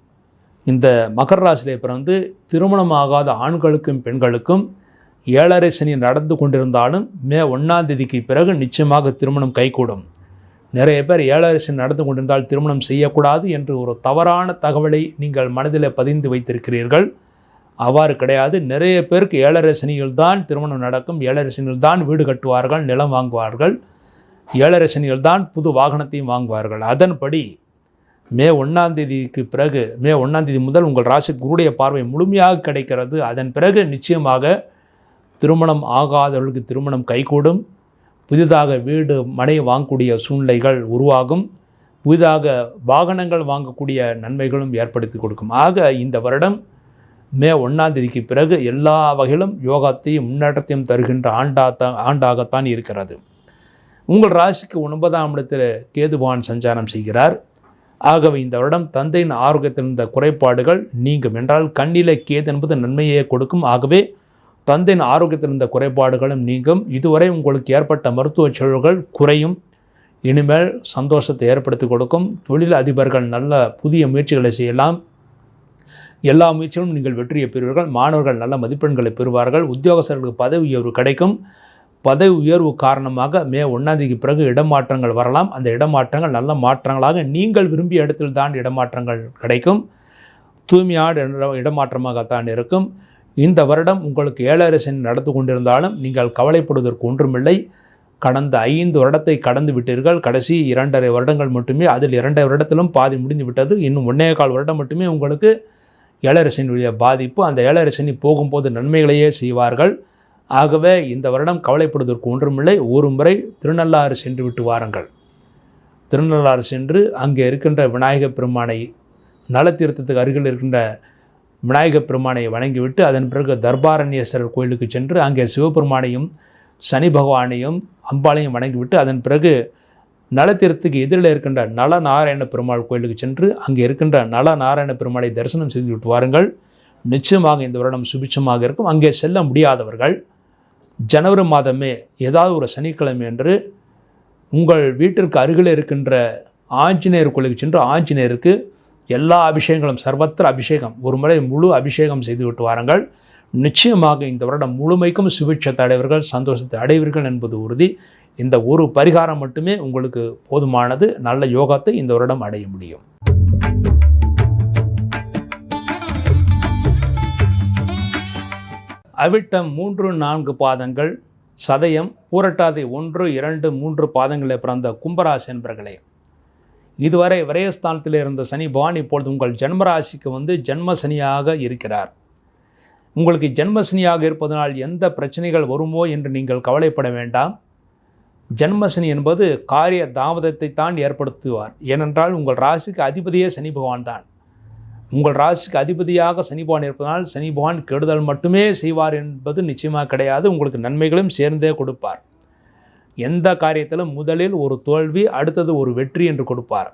இந்த மகர ராசியிலே பிறந்து திருமணமாகாத ஆண்களுக்கும் பெண்களுக்கும் ஏழரை சனி நடந்து கொண்டிருந்தாலும் மே ஒன்றாம் தேதிக்கு பிறகு நிச்சயமாக திருமணம் கைகூடும். நிறைய பேர் ஏழரசி நடந்து கொண்டிருந்தால் திருமணம் செய்யக்கூடாது என்று ஒரு தவறான தகவலை நீங்கள் மனதில் பதிந்து வைத்திருக்கிறீர்கள். அவ்வாறு கிடையாது. நிறைய பேருக்கு ஏழரசனியில் தான் திருமணம் நடக்கும். ஏழரை தான் வீடு கட்டுவார்கள் நிலம் வாங்குவார்கள். ஏழரசனியில் தான் புது வாகனத்தையும் வாங்குவார்கள். அதன்படி மே ஒன்றாந்தேதிக்கு பிறகு மே ஒன்றாந்தேதி முதல் உங்கள் ராசி குருடைய பார்வை முழுமையாக கிடைக்கிறது. அதன் பிறகு நிச்சயமாக திருமணம் ஆகாதவர்களுக்கு திருமணம் கைகூடும். புதிதாக வீடு மனை வாங்கக்கூடிய சூழ்நிலைகள் உருவாகும். புதிதாக வாகனங்கள் வாங்கக்கூடிய நன்மைகளும் ஏற்படுத்தி கொடுக்கும். ஆக இந்த வருடம் மே ஒன்றாம் தேதிக்கு பிறகு எல்லா வகையிலும் யோகாத்தையும் முன்னேற்றத்தையும் தருகின்ற ஆண்டாத்தான் ஆண்டாகத்தான் இருக்கிறது. உங்கள் ராசிக்கு ஒன்பதாம் இடத்தில் கேதுபான் சஞ்சாரம் செய்கிறார். ஆகவே இந்த வருடம் தந்தையின் ஆரோக்கியத்தில் இருந்த குறைபாடுகள் நீங்கும். என்றால் கண்ணிலே கேது என்பது நன்மையை கொடுக்கும். ஆகவே தந்தையின் ஆரோக்கியத்தில் இருந்த குறைபாடுகளும் நீங்கும். இதுவரை உங்களுக்கு ஏற்பட்ட மருத்துவ செலவுகள் குறையும். இனிமேல் சந்தோஷத்தை ஏற்படுத்தி கொடுக்கும். தொழில் அதிபர்கள் நல்ல புதிய முயற்சிகளை செய்யலாம். எல்லா முயற்சிகளும் நீங்கள் வெற்றியை பெறுவீர்கள். மாணவர்கள் நல்ல மதிப்பெண்களை பெறுவார்கள். உத்தியோகஸ்தர்களுக்கு பதவி உயர்வு கிடைக்கும். பதவி உயர்வு காரணமாக மே ஒன்றாந்தேதிக்கு பிறகு இடமாற்றங்கள் வரலாம். அந்த இடமாற்றங்கள் நல்ல மாற்றங்களாக நீங்கள் விரும்பிய இடத்தில்தான் இடமாற்றங்கள் கிடைக்கும். தூய்மையான இடமாற்றமாகத்தான் இருக்கும். இந்த வருடம் உங்களுக்கு ஏழரை சனி நடந்து கொண்டிருந்தாலும் நீங்கள் கவலைப்படுவதற்கு ஒன்றுமில்லை. கடந்த ஐந்து வருடத்தை கடந்து விட்டீர்கள். கடைசி இரண்டரை வருடங்கள் மட்டுமே அதில் இரண்டரை வருடத்திலும் பாதி முடிந்து விட்டது. இன்னும் ஒன்றே கால் வருடம் மட்டுமே உங்களுக்கு ஏழரசனுடைய பாதிப்பு. அந்த ஏழரசனி போகும்போது நன்மைகளையே செய்வார்கள். ஆகவே இந்த வருடம் கவலைப்படுவதற்கு ஒன்றுமில்லை. ஒரு முறை திருநள்ளாறு சென்று விட்டு வாருங்கள். திருநள்ளாறு சென்று அங்கே இருக்கின்ற விநாயகப் பெருமானை நலத்தீர்த்தத்துக்கு அருகில் இருக்கின்ற விநாயகப் பெருமானை வணங்கிவிட்டு அதன் பிறகு தர்பாரண்யேஸ்வரர் கோயிலுக்கு சென்று அங்கே சிவபெருமானையும் சனி பகவானையும் அம்பாளையும் வணங்கிவிட்டு அதன் பிறகு நலத்தீரத்துக்கு எதிரில் இருக்கின்ற நல நாராயண பெருமாள் கோயிலுக்கு சென்று அங்கே இருக்கின்ற நல நாராயண பெருமாளை தரிசனம் செய்து விட்டு வாருங்கள். நிச்சயமாக இந்த வருடம் சுபிட்சமாக இருக்கும். அங்கே செல்ல முடியாதவர்கள் ஜனவரி மாதமே ஏதாவது ஒரு சனிக்கிழமை என்று உங்கள் வீட்டிற்கு அருகில் இருக்கின்ற ஆஞ்சநேயர் கோயிலுக்கு சென்று ஆஞ்சநேயருக்கு எல்லா அபிஷேகங்களும் சர்வத்திர அபிஷேகம் ஒரு முறை முழு அபிஷேகம் செய்துவிட்டு வாருங்கள். நிச்சயமாக இந்த வருடம் முழுமைக்கும் சுபிட்சத்தை அடைவர்கள் சந்தோஷத்தை அடைவீர்கள் என்பது உறுதி. இந்த ஒரு பரிகாரம் மட்டுமே உங்களுக்கு போதுமானது நல்ல யோகத்தை இந்த வருடம் அடைய முடியும். அவிட்டம் மூன்று நான்கு பாதங்கள் சதயம் பூரட்டாதி ஒன்று இரண்டு மூன்று பாதங்களை பிறந்த கும்பராசி என்பர்களே இதுவரை விரயஸ்தானத்தில் இருந்த சனி பவான் இப்பொழுது உங்கள் ஜென்மராசிக்கு வந்து ஜென்ம சனியாக இருக்கிறார். உங்களுக்கு ஜென்ம சனியாக இருப்பதனால் எந்த பிரச்சனைகள் வருமோ என்று நீங்கள் கவலைப்பட வேண்டாம். ஜென்மசனி என்பது காரிய தாமதத்தை தான் ஏற்படுத்துவார். ஏனென்றால் உங்கள் ராசிக்கு அதிபதியே சனி பகவான் தான். உங்கள் ராசிக்கு அதிபதியாக சனி பகவான் இருப்பதனால் சனி பகவான் கெடுதல் மட்டுமே செய்வார் என்பது நிச்சயமாக கிடையாது. உங்களுக்கு நன்மைகளும் சேர்ந்தே கொடுப்பார். எந்த காரியத்திலும் முதலில் ஒரு தோல்வி அடுத்தது ஒரு வெற்றி என்று கொடுப்பார்.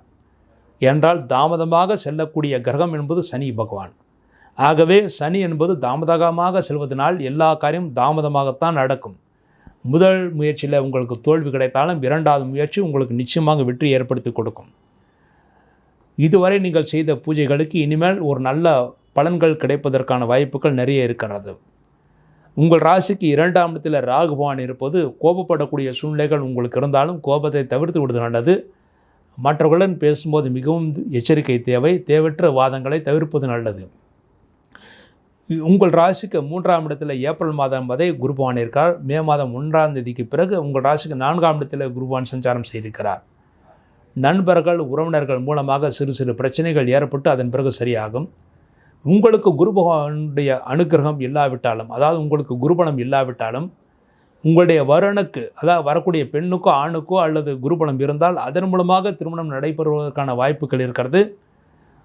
என்றால் தாமதமாக செல்லக்கூடிய கிரகம் என்பது சனி பகவான். ஆகவே சனி என்பது தாமதமாக செல்வதனால் எல்லா காரியமும் தாமதமாகத்தான் நடக்கும். முதல் முயற்சியில் உங்களுக்கு தோல்வி கிடைத்தாலும் இரண்டாவது முயற்சி உங்களுக்கு நிச்சயமாக வெற்றி ஏற்படுத்தி கொடுக்கும். இதுவரை நீங்கள் செய்த பூஜைகளுக்கு இனிமேல் ஒரு நல்ல பலன்கள் கிடைப்பதற்கான வாய்ப்புகள் நிறைய இருக்கிறது. உங்கள் ராசிக்கு இரண்டாம் இடத்தில் ராகுபவான் இருப்பது கோபப்படக்கூடிய சூழ்நிலைகள் உங்களுக்கு இருந்தாலும் கோபத்தை தவிர்த்து விடுவது நல்லது. மற்றவர்களுடன் பேசும்போது மிகவும் எச்சரிக்கை தேவை தேவையற்ற வாதங்களை தவிர்ப்பது நல்லது. உங்கள் ராசிக்கு மூன்றாம் இடத்தில் ஏப்ரல் மாதம் வரை குருபவான் இருக்கார். மே மாதம் ஒன்றாம் தேதிக்கு பிறகு உங்கள் ராசிக்கு நான்காம் இடத்தில் குருபவான் சஞ்சாரம் செய்திருக்கிறார். நண்பர்கள் உறவினர்கள் மூலமாக சிறு சிறு பிரச்சனைகள் ஏற்பட்டு அதன் பிறகு சரியாகும். உங்களுக்கு குரு பகவானுடைய அனுகிரகம் இல்லாவிட்டாலும் அதாவது உங்களுக்கு குருபலம் இல்லாவிட்டாலும் உங்களுடைய வருணுக்கு அதாவது வரக்கூடிய பெண்ணுக்கோ ஆணுக்கோ அல்லது குருபலம் இருந்தால் அதன் மூலமாக திருமணம் நடைபெறுவதற்கான வாய்ப்புகள் இருக்கிறது.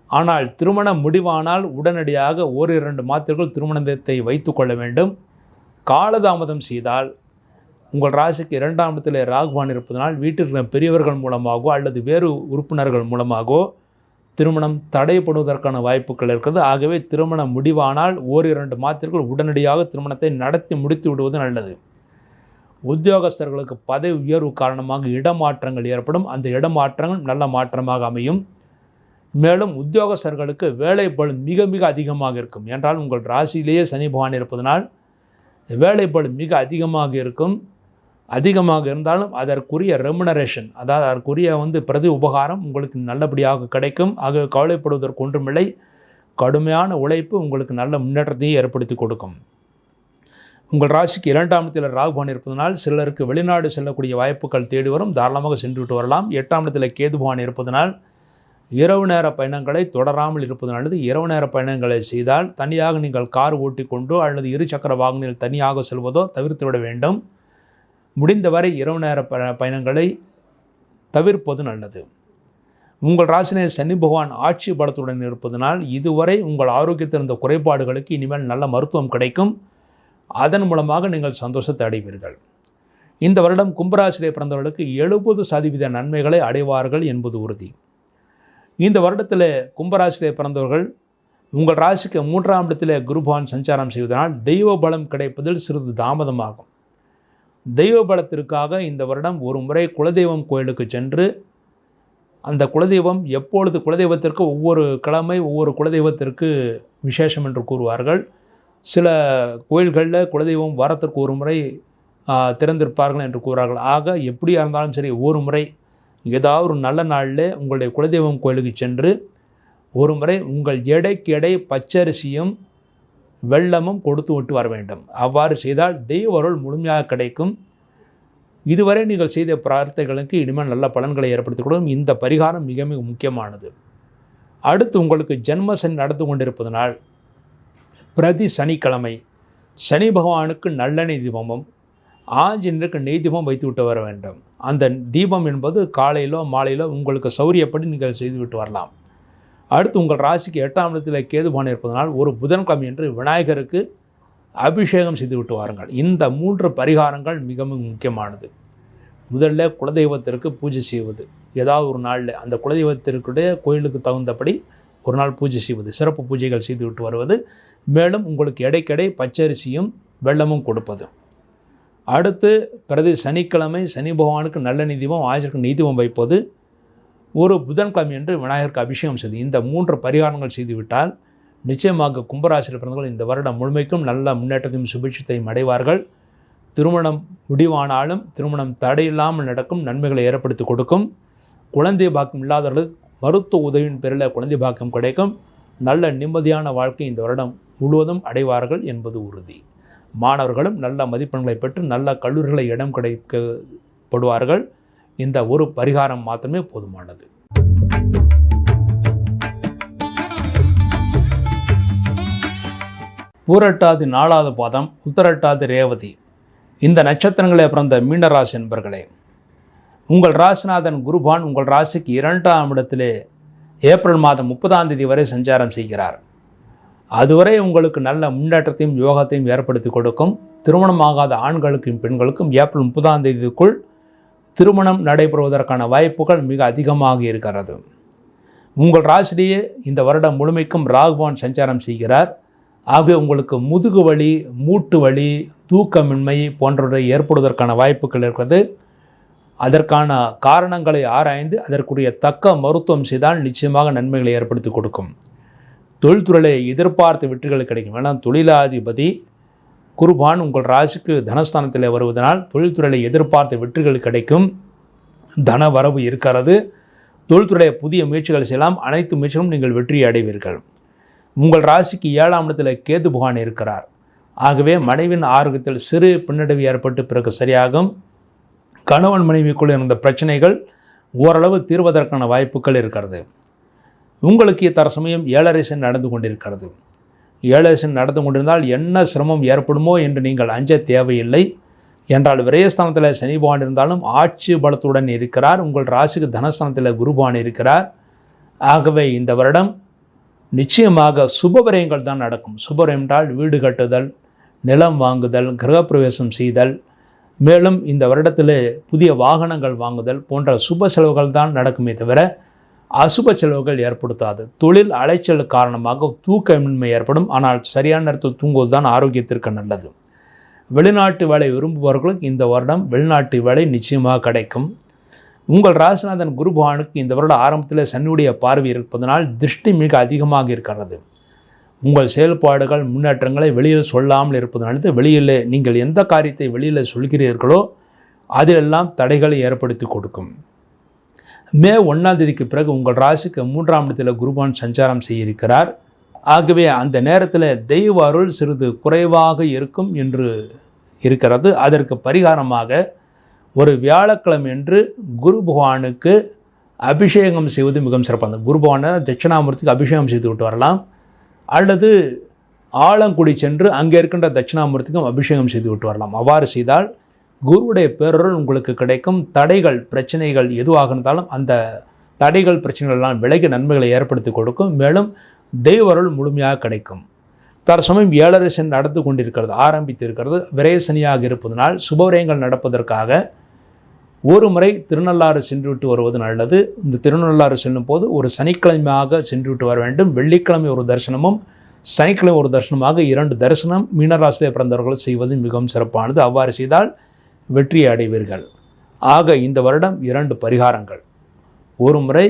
ஆனால் திருமணம் முடிவானால் உடனடியாக ஓரிரண்டு மாத்திரைகள் திருமணத்தை வைத்துக்கொள்ள வேண்டும். காலதாமதம் செய்தால் உங்கள் ராசிக்கு இரண்டாம் இடத்தில் ராகுவான் இருப்பதனால் வீட்டில் பெரியவர்கள் மூலமாகவோ அல்லது வேறு உறுப்பினர்கள் மூலமாகவோ திருமணம் தடைப்படுவதற்கான வாய்ப்புகள் இருக்கிறது. ஆகவே திருமணம் முடிவானால் ஓரிரண்டு மாதத்திற்குள் உடனடியாக திருமணத்தை நடத்தி முடித்து விடுவது நல்லது. உத்தியோகஸ்தர்களுக்கு பதவி உயர்வு காரணமாக இடமாற்றங்கள் ஏற்படும். அந்த இடமாற்றங்கள் நல்ல மாற்றமாக அமையும். மேலும் உத்தியோகஸ்தர்களுக்கு வேலை மிக மிக அதிகமாக இருக்கும். என்றால் உங்கள் ராசியிலேயே சனி பகவான் இருப்பதனால் வேலை மிக அதிகமாக இருக்கும். அதிகமாக இருந்தாலும் அதற்குரிய ரெமுனரேஷன் அதாவது அதற்குரிய வந்து பிரதி உபகாரம் உங்களுக்கு நல்லபடியாக கிடைக்கும். ஆக கவலைப்படுவதற்கு ஒன்றுமில்லை. கடுமையான உழைப்பு உங்களுக்கு நல்ல முன்னேற்றத்தையும் ஏற்படுத்தி கொடுக்கும். உங்கள் ராசிக்கு இரண்டாம் இடத்தில் ராகுபான் இருப்பதனால் சிலருக்கு வெளிநாடு செல்லக்கூடிய வாய்ப்புகள் தேடி வரும். தாராளமாக சென்றுவிட்டு வரலாம். எட்டாம் இடத்தில் கேதுபான் இருப்பதனால் இரவு நேர பயணங்களை தொடராமல் இருப்பது நல்லது இரவு நேர பயணங்களை செய்தால் தனியாக நீங்கள் கார் ஓட்டிக்கொண்டோ அல்லது இரு சக்கர தனியாக செல்வதோ தவிர்த்து விட வேண்டும். முடிந்தவரை இரவு நேர ப பயணங்களை தவிர்ப்பது நல்லது. உங்கள் ராசினை சனி பகவான் ஆட்சி பலத்துடன் இருப்பதனால் இதுவரை உங்கள் ஆரோக்கியத்தில் இருந்த குறைபாடுகளுக்கு இனிமேல் நல்ல மருத்துவம் கிடைக்கும். அதன் மூலமாக நீங்கள் சந்தோஷத்தை அடைவீர்கள். இந்த வருடம் கும்பராசிலே பிறந்தவர்களுக்கு எழுபது சதவீத நன்மைகளை அடைவார்கள் என்பது உறுதி. இந்த வருடத்தில் கும்பராசிலே பிறந்தவர்கள் உங்கள் ராசிக்கு மூன்றாம் இடத்தில் குருபவான் சஞ்சாரம் செய்வதனால் தெய்வ பலம் கிடைப்பதில் சிறிது தாமதமாகும். தெய்வ பலத்திற்காக இந்த வருடம் ஒரு முறை குலதெய்வம் கோயிலுக்கு சென்று அந்த குலதெய்வம் எப்பொழுது குலதெய்வத்திற்கு ஒவ்வொரு கிழமை ஒவ்வொரு குலதெய்வத்திற்கு விசேஷம் என்று கூறுவார்கள். சில கோயில்களில் குலதெய்வம் வாரத்திற்கு ஒரு முறை திறந்திருப்பார்கள் என்று கூறுவார்கள். ஆக எப்படியாக இருந்தாலும் சரி ஒரு முறை ஏதாவது ஒரு நல்ல நாளில் உங்களுடைய குலதெய்வம் கோயிலுக்கு சென்று ஒரு முறை உங்கள் எடைக்கு எடை பச்சரிசியும் வெள்ளமும் கொடுத்து விட்டு வர வேண்டும். அவ்வாறு செய்தால் தெய்வ அருள் முழுமையாக கிடைக்கும். இதுவரை நீங்கள் செய்த பிரார்த்தைகளுக்கு இனிமேல் நல்ல பலன்களை ஏற்படுத்திக் கொடுக்கும். இந்த பரிகாரம் மிக மிக முக்கியமானது. அடுத்து உங்களுக்கு ஜென்மசன் நடந்து கொண்டிருப்பதனால் பிரதி சனிக்கிழமை சனி பகவானுக்கு நல்லெண்ணெய் தீபமும் ஆஞ்சநேயருக்கு நெய் தீபம் வைத்து விட்டு வர வேண்டும். அந்த தீபம் என்பது காலையிலோ மாலையிலோ உங்களுக்கு சௌரியப்படி நீங்கள் செய்துவிட்டு வரலாம். அடுத்து உங்கள் ராசிக்கு எட்டாம் இடத்தில் கேதுபான் இருப்பதனால் ஒரு புதன்கிழமை என்று விநாயகருக்கு அபிஷேகம் செய்துவிட்டு வாருங்கள். இந்த மூன்று பரிகாரங்கள் மிக மிக முக்கியமானது. முதல்ல குலதெய்வத்திற்கு பூஜை செய்வது. ஏதாவது ஒரு நாளில் அந்த குலதெய்வத்திற்குடைய கோயிலுக்கு தகுந்தபடி ஒரு நாள் பூஜை செய்வது. சிறப்பு பூஜைகள் செய்துவிட்டு வருவது. மேலும் உங்களுக்கு இடைக்கடை பச்சரிசியும் வெள்ளமும் கொடுப்பது. அடுத்து பிரதி சனிக்கிழமை சனி பகவானுக்கு நல்ல நிதிபம் ஆயிரக்கு நீதிபம் வைப்பது. ஒரு புதன்கிழமை என்று விநாயகருக்கு அபிஷேகம் செய்து இந்த மூன்று பரிகாரங்கள் செய்துவிட்டால் நிச்சயமாக கும்பராசியில் பிறந்தவர்கள் இந்த வருடம் முழுமைக்கும் நல்ல முன்னேற்றத்தையும் சுபிட்சத்தையும் அடைவார்கள். திருமணம் முடிவானாலும் திருமணம் தடையில்லாமல் நடக்கும் நன்மைகளை ஏற்படுத்தி கொடுக்கும். குழந்தை பாக்கியம் இல்லாதவர்களுக்கு மருத்துவ உதவியின் பேரில் குழந்தை பாக்கியம் கிடைக்கும். நல்ல நிம்மதியான வாழ்க்கை இந்த வருடம் முழுவதும் அடைவார்கள் என்பது உறுதி. மாணவர்களும் நல்ல மதிப்பெண்களை பெற்று நல்ல கல்லூரிகளை இடம் கிடைக்கப்படுவார்கள். இந்த ஒரு பரிகாரம் மாத்திரமே போதுமானது. பூரட்டாதி நாலாவது பாதம் உத்தரட்டாதி ரேவதி. இந்த நட்சத்திரங்களே பிறந்த மீனராசி என்பர்களே உங்கள் ராசிநாதன் குருபான் உங்கள் ராசிக்கு இரண்டாம் இடத்திலே ஏப்ரல் மாதம் முப்பதாம் தேதி வரை சஞ்சாரம் செய்கிறார். அதுவரை உங்களுக்கு நல்ல முன்னேற்றத்தையும் யோகத்தையும் ஏற்படுத்தி கொடுக்கும். திருமணமாகாத ஆண்களுக்கும் பெண்களுக்கும் ஏப்ரல் முப்பதாம் தேதிக்குள் திருமணம் நடைபெறுவதற்கான வாய்ப்புகள் மிக அதிகமாக இருக்கிறது. உங்கள் ராசிலேயே இந்த வருடம் முழுமைக்கும் ராகுபான் சஞ்சாரம் செய்கிறார். ஆகவே உங்களுக்கு முதுகு வலி மூட்டு வலி தூக்கமின்மை போன்றவற்றை ஏற்படுவதற்கான வாய்ப்புகள் இருக்கிறது. அதற்கான காரணங்களை ஆராய்ந்து அதற்குரிய தக்க மருத்துவம் செய்தால் நிச்சயமாக நன்மைகளை ஏற்படுத்தி கொடுக்கும். தொழில்துறையை எதிர்பார்த்த வெற்றிகள் கிடைக்கும். ஏன்னா தொழிலாதிபதி குருபான் உங்கள் ராசிக்கு தனஸ்தானத்தில் வருவதனால் தொழில்துறையில் எதிர்பார்த்த வெற்றிகள் கிடைக்கும். தன வரவு இருக்கிறது. தொழில்துறை புதிய முயற்சிகள் செய்யலாம். அனைத்து முயற்சிகளும் நீங்கள் வெற்றி அடைவீர்கள். உங்கள் ராசிக்கு ஏழாம் இடத்தில் கேது புகான் இருக்கிறார். ஆகவே மனைவின் ஆரோக்கியத்தில் சிறு பின்னடைவு ஏற்பட்டு பிறகு சரியாகும். கணவன் மனைவிக்குள் இருந்த பிரச்சனைகள் ஓரளவு தீர்வதற்கான வாய்ப்புகள் இருக்கிறது. உங்களுக்கு தற்சமயம் ஏழரை நடந்து கொண்டிருக்கிறது. ஏழரை நடந்து கொண்டிருந்தால் என்ன சிரமம் ஏற்படுமோ என்று நீங்கள் அஞ்ச தேவையில்லை. என்றால் விரயஸ்தானத்தில் சனி பகவான் இருந்தாலும் ஆட்சி பலத்துடன் இருக்கிறார். உங்கள் ராசிக்கு தனஸ்தானத்தில் குருபான் இருக்கிறார். ஆகவே இந்த வருடம் நிச்சயமாக சுபவிரயங்கள் தான் நடக்கும். சுபவிரயம் என்றால் வீடு கட்டுதல் நிலம் வாங்குதல் கிரகப்பிரவேசம் செய்தல் மேலும் இந்த வருடத்தில் புதிய வாகனங்கள் வாங்குதல் போன்ற சுப செலவுகள் தான் நடக்குமே தவிர அசுப செலவுகள் ஏற்படுத்தாது. தொழில் அலைச்சல் காரணமாக தூக்கமின்மை ஏற்படும். ஆனால் சரியான நேரத்தில் தூங்குவது தான் ஆரோக்கியத்திற்கு நல்லது. வெளிநாட்டு வேலை விரும்புபவர்களுக்கு இந்த வருடம் வெளிநாட்டு வேலை நிச்சயமாக கிடைக்கும். உங்கள் ராசிநாதன் குரு பகவானுக்கு இந்த வருட ஆரம்பத்தில் சன்னியுடைய பார்வை இருப்பதனால் திருஷ்டி மிக அதிகமாக இருக்கிறது. உங்கள் செயல்பாடுகள் முன்னேற்றங்களை வெளியில் சொல்லாமல் இருப்பதனால வெளியில் நீங்கள் எந்த காரியத்தை வெளியில் சொல்கிறீர்களோ அதிலெல்லாம் தடைகளை ஏற்படுத்தி கொடுக்கும். மே ஒன்றாம் தேதிக்கு பிறகு உங்கள் ராசிக்கு மூன்றாம் இடத்தில் குருபான் சஞ்சாரம் செய்யிருக்கிறார். ஆகவே அந்த நேரத்தில் தெய்வ அருள் சிறிது குறைவாக இருக்கும் என்று இருக்கிறது. அதற்கு பரிகாரமாக ஒரு வியாழக்கிழமை என்று குரு பகவானுக்கு அபிஷேகம் செய்வது மிகவும் சிறப்பாக குரு பகவானை தட்சிணாமூர்த்திக்கு அபிஷேகம் செய்து விட்டு வரலாம். அல்லது ஆலங்குடி சென்று அங்கே இருக்கின்ற தட்சிணாமூர்த்திக்கும் அபிஷேகம் செய்து விட்டு வரலாம். அவ்வாறு செய்தால் குருவுடைய பேரருள் உங்களுக்கு கிடைக்கும். தடைகள் பிரச்சனைகள் எதுவாக இருந்தாலும் அந்த தடைகள் பிரச்சனைகள்லாம் விலகி நன்மைகளை ஏற்படுத்தி கொடுக்கும். மேலும் தெய்வருள் முழுமையாக கிடைக்கும். தற்சமயம் ஏழரை சென் நடந்து கொண்டிருக்கிறது ஆரம்பித்து இருக்கிறது விரயசனியாக இருப்பதனால் சுபவிரயங்கள் நடப்பதற்காக ஒரு முறை திருநள்ளாறு சென்றுவிட்டு வருவது நல்லது. இந்த திருநள்ளாறு செல்லும் போது ஒரு சனிக்கிழமையாக சென்றுவிட்டு வர வேண்டும். வெள்ளிக்கிழமை ஒரு தரிசனமும் சனிக்கிழமை ஒரு தரிசனமாக இரண்டு தரிசனம் மீனராசிலே பிறந்தவர்கள் செய்வது மிகவும் சிறப்பானது. அவ்வாறு செய்தால் வெற்றி அடைவீர்கள் ஆக இந்த வருடம் இரண்டு பரிகாரங்கள். ஒரு முறை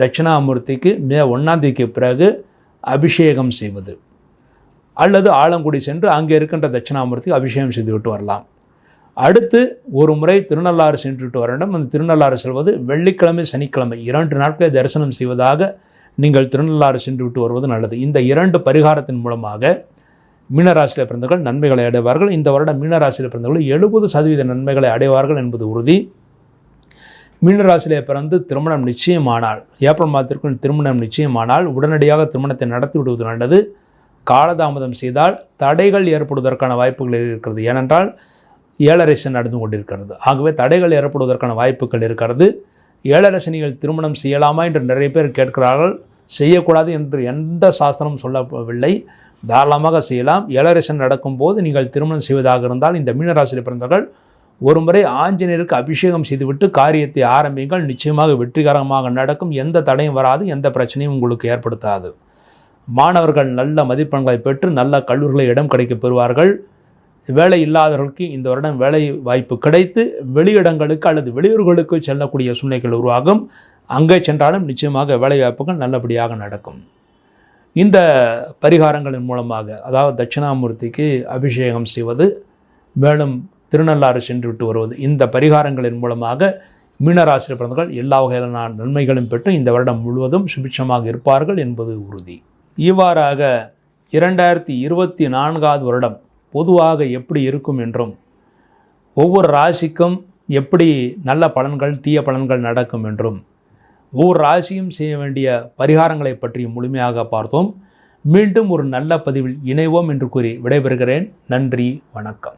தட்சிணாமூர்த்திக்கு மே ஒன்றாந்தேதிக்கு பிறகு அபிஷேகம் செய்வது. அல்லது ஆலங்குடி சென்று அங்கே இருக்கின்ற தட்சிணாமூர்த்திக்கு அபிஷேகம் செய்துவிட்டு வரலாம். அடுத்து ஒரு முறை திருநள்ளாறு சென்றுட்டு வரணும். அந்த திருநள்ளாறு செல்வது வெள்ளிக்கிழமை சனிக்கிழமை. இரண்டு நாட்களை தரிசனம் செய்வதாக நீங்கள் திருநள்ளாறு சென்று விட்டு வருவது நல்லது. இந்த இரண்டு பரிகாரத்தின் மூலமாக மீனராசியில் பிறந்தவர்கள் நன்மைகளை அடைவார்கள். இந்த வருடம் மீனராசியில் பிறந்தவர்கள் எழுபது சதவீத நன்மைகளை அடைவார்கள் என்பது உறுதி. மீனராசியிலே பிறந்து திருமணம் நிச்சயமானால் ஏப்ரல் மாதத்திற்குள் திருமணம் நிச்சயமானால் உடனடியாக திருமணத்தை நடத்தி விடுவது நல்லது. காலதாமதம் செய்தால் தடைகள் ஏற்படுவதற்கான வாய்ப்புகள் இருக்கிறது. ஏனென்றால் ஏழரசன் நடந்து கொண்டிருக்கிறது. ஆகவே தடைகள் ஏற்படுவதற்கான வாய்ப்புகள் இருக்கிறது. ஏழரசனிகள் திருமணம் செய்யலாமா என்று நிறைய பேர் கேட்கிறார்கள். செய்யக்கூடாது என்று எந்த சாஸ்திரமும் சொல்லவில்லை. தாராளமாக செய்யலாம். ஏழரை நடக்கும்போது நீங்கள் திருமணம் செய்வதாக இருந்தால் இந்த மீனராசியில் பிறந்தவர்கள் ஒரு முறை ஆஞ்சநேயருக்கு அபிஷேகம் செய்துவிட்டு காரியத்தை ஆரம்பிங்கள் நிச்சயமாக வெற்றிகரமாக நடக்கும். எந்த தடையும் வராது. எந்த பிரச்சனையும் உங்களுக்கு ஏற்படுத்தாது. மாணவர்கள் நல்ல மதிப்பெண்களை பெற்று நல்ல கல்லூரிகளை இடம் கிடைக்க பெறுவார்கள். வேலை இல்லாதவர்களுக்கு இந்த வருடம் வேலை வாய்ப்பு கிடைத்து வெளியிடங்களுக்கு அல்லது வெளியூர்களுக்கு செல்லக்கூடிய சூழ்நிலைகள் உருவாகும். அங்கே சென்றாலும் நிச்சயமாக வேலை வாய்ப்புகள் நல்லபடியாக நடக்கும். இந்த பரிகாரங்களின் மூலமாக அதாவது தட்சிணாமூர்த்திக்கு அபிஷேகம் செய்வது மேலும் திருநள்ளாறு சென்று விட்டு வருவது இந்த பரிகாரங்களின் மூலமாக மீனராசிரியர் பிறந்தவர்கள் எல்லா வகையிலான நன்மைகளும் பெற்று இந்த வருடம் முழுவதும் சுபிட்சமாக இருப்பார்கள் என்பது உறுதி. இவ்வாறாக இரண்டாயிரத்தி இருபத்தி நான்காவது வருடம் பொதுவாக எப்படி இருக்கும் என்றும் ஒவ்வொரு ராசிக்கும் எப்படி நல்ல பலன்கள் தீய பலன்கள் நடக்கும் என்றும் ஒவ்வொரு ராசியும் செய்ய வேண்டிய பரிகாரங்களை பற்றி முழுமையாக பார்த்தோம். மீண்டும் ஒரு நல்ல பதிவில் இணைவோம் என்று கூறி விடைபெறுகிறேன். நன்றி வணக்கம்.